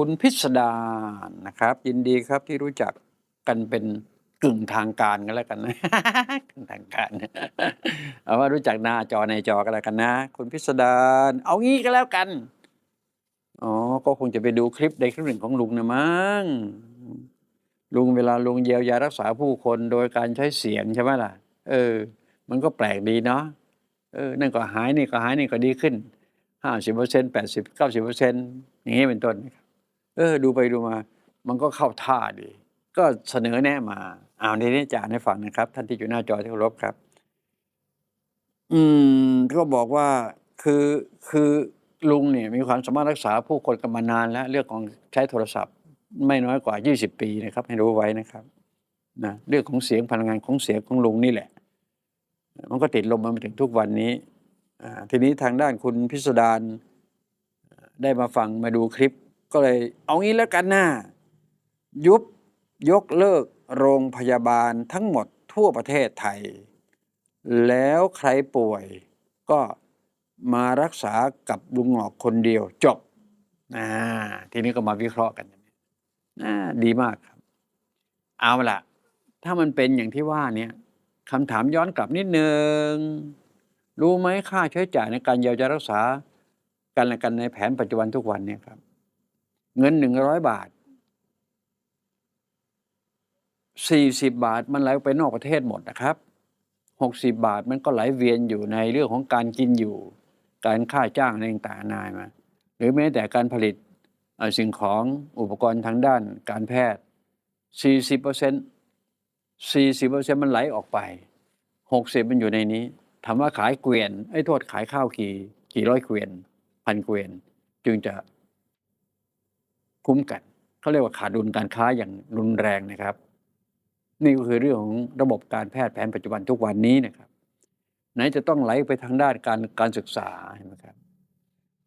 คุณพิสดารนะครับ ยินดีครับที่รู้จักกันเป็นกึ่งทางการกันแล้วกันนะกึ่งทางการเอาว่ารู้จักหน้าจอในจอกันแล้วกันนะ คุณพิสดารเอางี้ก็แล้วกันอ๋อก็คงจะไปดูคลิปใดคลิปหนึ่งของลุงนะมั้งลุงเวลาลุงเยียวยารักษาผู้คนโดยการใช้เสียงใช่ไหมล่ะ เออ มันก็แปลกดีเนาะเออนั่นก็หายนี่ก็หายนี่ก็ดีขึ้นห้าสิบเปอร์เซ็นต์แปดสิบเก้าสิบเปอร์เซ็นต์อย่างนี้เป็นต้นนะครับ เออ ดูไปดูมา มันก็เข้าท่าดี ก็เสนอแนะมาเอาในนี้อาจาให้ฟังนะครับ ท่านที่อยู่หน้าจอที่เคารพครับ อืม ก็บอกว่าคือคือลุงเนี่ยมีความสามารถรักษาผู้คนกันมานานแล้ว เรื่องของใช้โทรศัพท์ ไม่น้อยกว่า 20 ปีนะครับ ให้รู้ไว้นะครับนะเรื่องของเสียงพลังงานของเสียงของลุงนี่แหละ มันก็ติดลมมาถึงทุกวันนี้อ่าทีนี้ทางด้านคุณพิสดารได้มาฟังมาดูคลิป ก็เลยเอางี้แล้วกันนะยุบยกเลิกโรงพยาบาลทั้งหมดทั่วประเทศไทย แล้วใครป่วยก็มารักษากับลุงหงอกคนเดียวจบอ่าทีนี้ก็มาวิเคราะห์กันอ่าดีมากครับ เอาละถ้ามันเป็นอย่างที่ว่าเนี่ยคำถามย้อนกลับนิดนึง รู้ไหมค่าใช้จ่ายในการเยียวยารักษากันและกันในแผนปัจจุบันทุกวันเนี่ยครับ เงินหนึ่งร้อยบาทสี่สิบบาทมันไหลไปนอกประเทศหมดนะครับหกสิบบาทมันก็ไหลเวียนอยู่ในเรื่องของการกินอยู่ การค่าจ้างอะไรต่างๆนายมา หรือแม้แต่การผลิตสิ่งของอุปกรณ์ทางด้านการแพทย์ 40เปอร์เซ็นต์40เปอร์เซ็นต์มันไหลออกไป 60 มันอยู่ในนี้ถามว่าขายเกวียนไอ้โทษขายข้าวกี่กี่ร้อยเกวียน พันเกวียน จึงจะ คุ้มกันเขาเรียกว่าขาดดุลการค้าอย่างรุนแรงนะครับ นี่ก็คือเรื่องของระบบการแพทย์แผนปัจจุบันทุกวันนี้นะครับ ไหนจะต้องไหลไปทางด้านการการศึกษาเห็นไหมครับ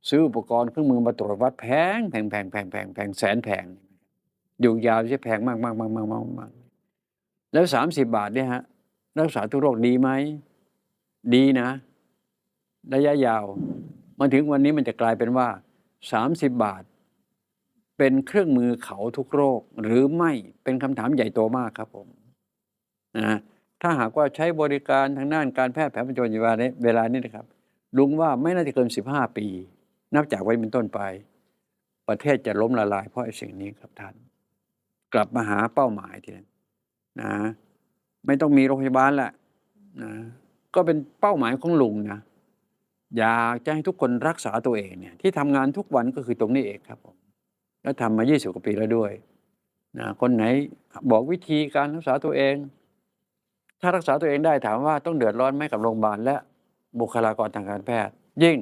ซื้ออุปกรณ์เครื่องมือมาตรวจวัดแพงแพงแพงแพงแพงแพงแสนแพงอยู่ยาวใช่แพงมากมากมากมากมากมากแล้วสามสิบบาทเนี่ยฮะรักษาทุกโรคดีไหมดีนะ ระยะยาว มาถึงวันนี้มันจะกลายเป็นว่าสามสิบบาท เป็นเครื่องมือเขาทุกโรคหรือไม่เป็นคำถามใหญ่โตมากครับผมนะถ้าหากว่าใช้บริการทางด้านการแพทย์แผนปัจจุบันเวลานี้เวลานี้นะครับ ลุงว่าไม่น่าจะเกินสิบห้าปี นับจากวันเป็นต้นไป ประเทศจะล้มละลายเพราะไอ้สิ่งนี้ครับท่าน กลับมาหาเป้าหมายทีนั้นนะ ไม่ต้องมีโรงพยาบาลแหละนะก็เป็นเป้าหมายของลุงนะอยากจะให้ทุกคนรักษาตัวเองเนี่ยที่ทำงานทุกวันก็คือตรงนี้เองครับผม แล้วทำมา20กว่าปีแล้วด้วยนะคนไหนบอกวิธีการรักษาตัวเอง ถ้ารักษาตัวเองได้ถามว่าต้องเดือดร้อนไหมกับโรงพยาบาลและบุคลากรทางการแพทย์ ยิ่ง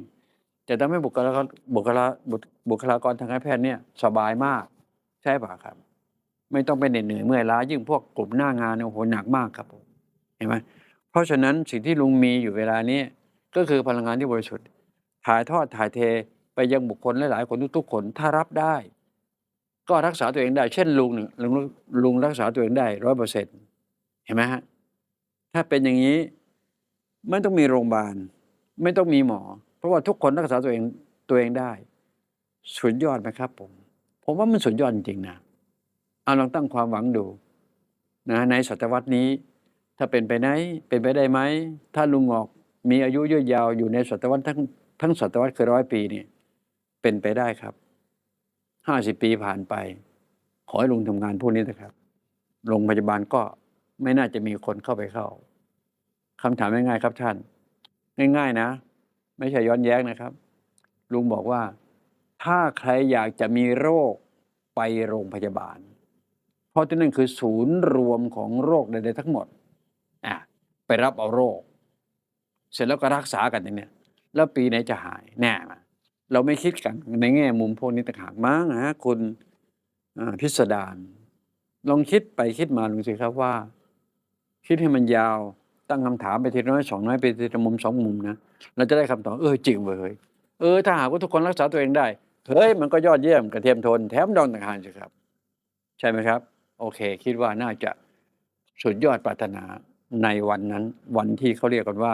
จะทำให้บุคลากรบุคลาบุคลากรทางการแพทย์เนี่ยสบายมากใช่ป่ะครับ ไม่ต้องไปเหน็ดเหนื่อยเมื่อยล้ายิ่งพวกกลุ่มหน้างานเนี่ยโอ้โหหนักมากครับผมเห็นไหมเพราะฉะนั้นสิ่งที่ลุงมีอยู่เวลานี้ก็คือพลังงานที่บริสุทธิ์ถ่ายทอดถ่ายเทไปยังบุคคลหลายๆคนทุกๆคนถ้ารับได้ ก็รักษาตัวเองได้ เช่นลุงเนี่ยลุงลุงรักษาตัวเองได้ร้อยเปอร์เซ็นต์เห็นไหมฮะถ้าเป็นอย่างนี้ไม่ต้องมีโรงพยาบาล ไม่ต้องมีหมอ เพราะว่าทุกคนรักษาตัวเองตัวเองได้ สุดยอดไหมครับผม ผมว่ามันสุดยอดจริงๆนะเอาลองตั้งความหวังดูนะในศตวรรษนี้ ถ้าเป็นไปไหนเป็นไปได้ไหม ถ้าลุงงอกมีอายุยืดยาวอยู่ในศตวรรษทั้งทั้งศตวรรษคือร้อยปีเนี่ยเป็นไปได้ครับ ห้าสิบปีผ่านไป ขอให้ลุงทำงานพวกนี้นะครับ โรงพยาบาลก็ไม่น่าจะมีคนเข้าไปเข้าคำถามง่ายๆครับท่าน ง่ายๆนะ ไม่ใช่ย้อนแย้งนะครับ ลุงบอกว่า ถ้าใครอยากจะมีโรคไปโรงพยาบาล เพราะที่นั่นคือศูนย์รวมของโรคใดๆทั้งหมดอะไปรับเอาโรค เสร็จแล้วก็รักษากันอย่างเนี้ยแล้วปีไหนจะหายแน่มา เราไม่คิดกันในแง่มุมพวกนี้ต่างหากมั้งนะฮะคุณพิสดารลองคิดไปคิดมาดูสิครับว่า คิดให้มันยาวตั้งคำถามไปทีน้อยสองน้อยไปทีละมุมสองมุมนะเราจะได้คำตอบเออจริงเว้ยเฮ้ยเออถ้าหากว่าทุกคนรักษาตัวเองได้เฮ้ยมันก็ยอดเยี่ยมกระเทียมทนแถมดองต่างหากสิครับ ใช่ไหมครับ โอเค คิดว่าน่าจะสุดยอดปรารถนาในวันนั้น วันที่เขาเรียกกันว่า